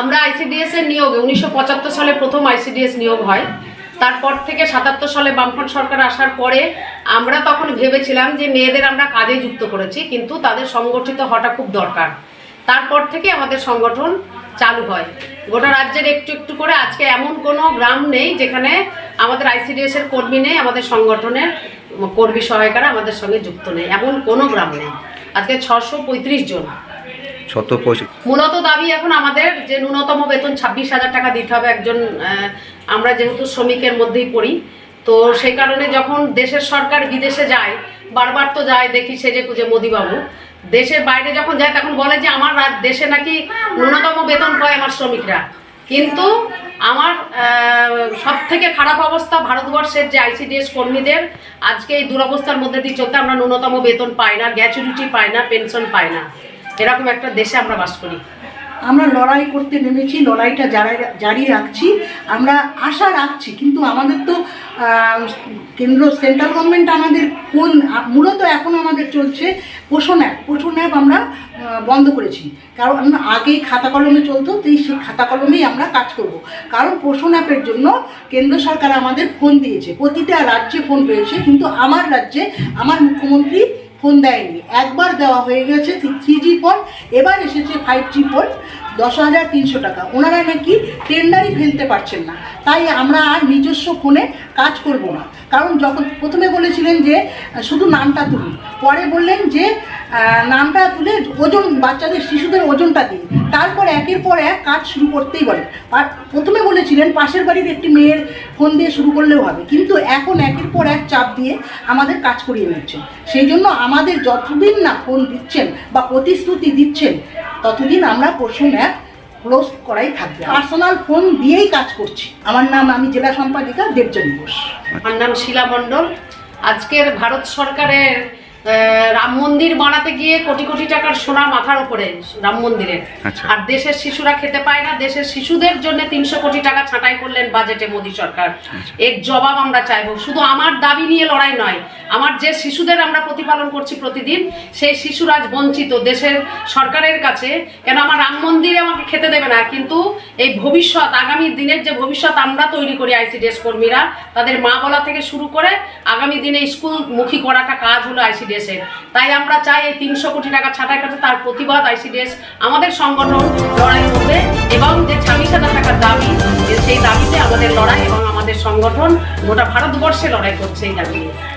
আমরা আইসিডিএস এর নিয়োগে, উনিশশো পঁচাত্তর সালে প্রথম আইসিডিএস নিয়োগ হয়। তারপর থেকে সাতাত্তর সালে বামফ্রন্ট সরকার আসার পরে আমরা তখন ভেবেছিলাম যে মেয়েদের আমরা কাজে যুক্ত করেছি, কিন্তু তাদের সংগঠিত হওয়াটা খুব দরকার। তারপর থেকে আমাদের সংগঠন চালু হয়। গোটা রাজ্যের একটু একটু করে আজকে এমন কোনো গ্রাম নেই যেখানে আমাদের আইসিডিএস এর কর্মী নেই, আমাদের সংগঠনের কর্মী সহায়কারা আমাদের সঙ্গে যুক্ত নেই। এমন কোনো গ্রাম নেই। আজকে ছশো জন। শত মূলত দাবি এখন আমাদের যে ন্যূনতম বেতন ছাব্বিশ হাজার টাকা দিতে হবে একজন আমরা যেহেতু শ্রমিকের মধ্যেই পড়ি, তো সেই কারণে যখন দেশের সরকার বিদেশে যায়, বারবার তো যায় দেখি সেজে কুজে মোদিবাবু। দেশের বাইরে যখন যায় তখন বলে যে আমার দেশে নাকি ন্যূনতম বেতন পায় আমার শ্রমিকরা। কিন্তু আমার সব থেকে খারাপ অবস্থা ভারতবর্ষের যে আইসিডিএস কর্মীদের, আজকে এই দুরবস্থার মধ্যে দিয়ে চলতে আমরা ন্যূনতম বেতন পাই না গ্যাচুরিটি পাই না, পেনশন পাই না। এরকম একটা দেশে আমরা বাস করি। আমরা লড়াই করতে নেমেছি, লড়াইটা জারি জারি রাখছি, আমরা আশা রাখছি, কিন্তু আমাদের তো কেন্দ্র, সেন্ট্রাল গভর্নমেন্ট আমাদের কোন, মূলত এখন আমাদের চলছে পোষণ অ্যাপ। পোষণ অ্যাপ আমরা বন্ধ করেছি। কারণ আমরা আগেই খাতা কলমে চলতো তো এই সেই খাতা কলমেই আমরা কাজ করব। কারণ পোষণ অ্যাপের জন্য কেন্দ্র সরকার আমাদের ফোন দিয়েছে। প্রতিটা রাজ্যে ফোন পেয়েছে, কিন্তু আমার রাজ্যে আমার মুখ্যমন্ত্রী ফোন দেয়নি। একবার দেওয়া হয়ে গেছে থ্রি জি ফোন এবার এসেছে ফাইভ জি ফোন। দশ হাজার তিনশো টাকা। ওনারা নাকি টেন্ডারই ফেলতে পারছেন না। তাই আমরা আর নিজস্ব ফোনে কাজ করব না। কারণ যখন প্রথমে বলেছিলেন যে, শুধু নামটা তুলুন, পরে বললেন যে নামটা তুলে ওজন, বাচ্চাদের, শিশুদের ওজনটা দিন। তারপর একের পর এক কাজ শুরু করতেই বলেন আর প্রথমে বলেছিলেন পাশের বাড়ির একটি মেয়ের ফোন দিয়ে শুরু করলেও হবে। কিন্তু এখন একের পর এক চাপ দিয়ে আমাদের কাজ করিয়ে নিচ্ছেন। সেই জন্য আমাদের যতদিন না ফোন দিচ্ছেন বা প্রতিশ্রুতি দিচ্ছেন ততদিন আমরা পশু অ্যাপ ক্লোজ করাই থাকবে। পার্সোনাল ফোন দিয়েই কাজ করছি। আমার নাম আমি জেলা সম্পাদিকা দেবজানী ঘোষ। আমার নাম শিলা মণ্ডল। আজকের ভারত সরকারের রাম মন্দির বানাতে গিয়ে কোটি কোটি টাকার সোনা মাথার উপরে রাম মন্দিরের আচ্ছা। আর দেশের শিশুরা খেতে পায় না দেশের শিশুদের জন্য তিনশো কোটি টাকা ছাঁটাই করলেন বাজেটে মোদী সরকার। এর জবাব আমরা চাইব। শুধু আমার দাবি নিয়ে লড়াই নয় আমার যে শিশুদের আমরা প্রতিপালন করছি প্রতিদিন, সেই শিশুরা আজ বঞ্চিত দেশের সরকারের কাছে। কেন আমার রাম মন্দিরে আমাকে খেতে দেবে না, কিন্তু এই ভবিষ্যৎ, আগামী দিনের যে ভবিষ্যৎ আমরা তৈরি করি আইসিডিএস কর্মীরা, তাদের মা বলা থেকে শুরু করে আগামী দিনে স্কুলমুখী করাটা কাজ হলো আইসিডিএস এর তাই আমরা চাই এই তিনশো কোটি টাকা ছাঁটাই কাছে তার প্রতিবাদ আইসিডিএস আমাদের সংগঠন লড়াই করবে এবং যে ছাব্বিশ হাজার টাকার দাবি সেই দাবিতে আমাদের লড়াই এবং আমাদের সংগঠন গোটা ভারতবর্ষে লড়াই করছে এই দাবি